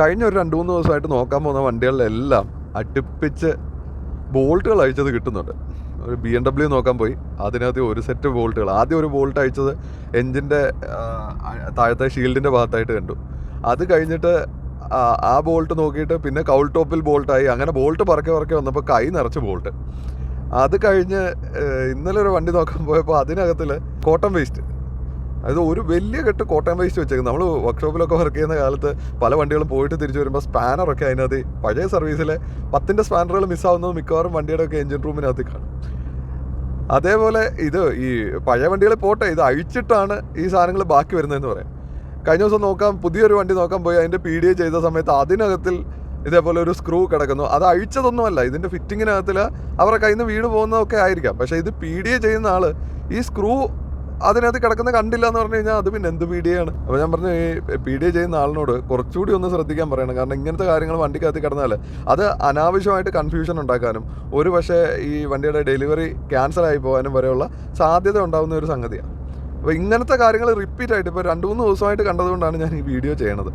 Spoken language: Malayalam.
കഴിഞ്ഞ ഒരു രണ്ട് മൂന്ന് ദിവസമായിട്ട് നോക്കാൻ പോകുന്ന വണ്ടികളിലെല്ലാം അടുപ്പിച്ച് ബോൾട്ടുകൾ അയച്ചത് കിട്ടുന്നുണ്ട്. ഒരു ബി എം ഡബ്ല്യു നോക്കാൻ പോയി. അതിനകത്ത് ഒരു സെറ്റ് ബോൾട്ടുകൾ. ആദ്യം ഒരു ബോൾട്ട് അയച്ചത് എൻജിന്റെ താഴത്തെ ഷീൽഡിന്റെ ഭാഗത്തായിട്ട് കണ്ടു. അത് കഴിഞ്ഞിട്ട് ആ ബോൾട്ട് നോക്കിയിട്ട് പിന്നെ കൗൾ ടോപ്പിൽ ബോൾട്ടായി. അങ്ങനെ ബോൾട്ട് പറക്കെ പറക്കെ വന്നപ്പോൾ കൈ നിറച്ച് ബോൾട്ട്. അത് കഴിഞ്ഞ് ഇന്നലെ ഒരു വണ്ടി നോക്കാൻ പോയപ്പോൾ അതിനകത്തിൽ കോട്ടൺ വേസ്റ്റ് അതായത് ഒരു വലിയ കെട്ട് കോട്ടയം വേസ്റ്റ് വെച്ചേക്കും നമ്മൾ വർക്ക്ഷോപ്പിലൊക്കെ വർക്ക് ചെയ്യുന്ന കാലത്ത് പല വണ്ടികളും പോയിട്ട് തിരിച്ചു വരുമ്പോൾ സ്പാനറൊക്കെ അതിനകത്ത് പഴയ സർവീസിലെ പത്തിന്റെ സ്പാനറുകൾ മിസ്സാവുന്നത് മിക്കവാറും വണ്ടിയുടെ ഒക്കെ എഞ്ചിൻ റൂമിനകത്ത് കാണും. അതേപോലെ ഇത് ഈ പഴയ വണ്ടികൾ പോട്ടെ ഇത് അഴിച്ചിട്ടാണ് ഈ സാധനങ്ങൾ ബാക്കി വരുന്നതെന്ന് പറയാം. കഴിഞ്ഞ ദിവസം നോക്കാം പുതിയൊരു വണ്ടി നോക്കാൻ പോയി അതിന്റെ പി ഡി എ ചെയ്ത സമയത്ത് അതിനകത്തിൽ ഇതേപോലെ ഒരു സ്ക്രൂ കിടക്കുന്നു. അത് അഴിച്ചതൊന്നുമല്ല ഇതിന്റെ ഫിറ്റിങ്ങിനകത്തിൽ അവരുടെ കയ്യിൽ നിന്ന് വീട് പോകുന്നതൊക്കെ ആയിരിക്കാം. പക്ഷേ ഇത് പി ഡി എ ചെയ്യുന്ന ആൾ ഈ സ്ക്രൂ അതിനകത്ത് കിടക്കുന്ന കണ്ടില്ല എന്ന് പറഞ്ഞു കഴിഞ്ഞാൽ അത് പിന്നെ എന്ത് പി ഡി ആണ് ഞാൻ പറഞ്ഞു ഈ പി ഡി എ ചെയ്യുന്ന ആളിനോട് കുറച്ചുകൂടി ഒന്ന് ശ്രദ്ധിക്കാൻ പറയണം. കാരണം ഇങ്ങനത്തെ കാര്യങ്ങൾ വണ്ടിക്കകത്ത് കിടന്നാൽ അത് അനാവശ്യമായിട്ട് കൺഫ്യൂഷൻ ഉണ്ടാക്കാനും ഒരു പക്ഷേ ഈ വണ്ടിയുടെ ഡെലിവറി ക്യാൻസൽ ആയി പോകാനും വരെയുള്ള സാധ്യത ഉണ്ടാകുന്ന ഒരു സംഗതിയാണ്. അപ്പോൾ ഇങ്ങനത്തെ കാര്യങ്ങൾ റിപ്പീറ്റ് ആയിട്ട് ഇപ്പോൾ രണ്ട് മൂന്ന് ദിവസമായിട്ട് കണ്ടതുകൊണ്ടാണ് ഞാൻ ഈ വീഡിയോ ചെയ്യണത്.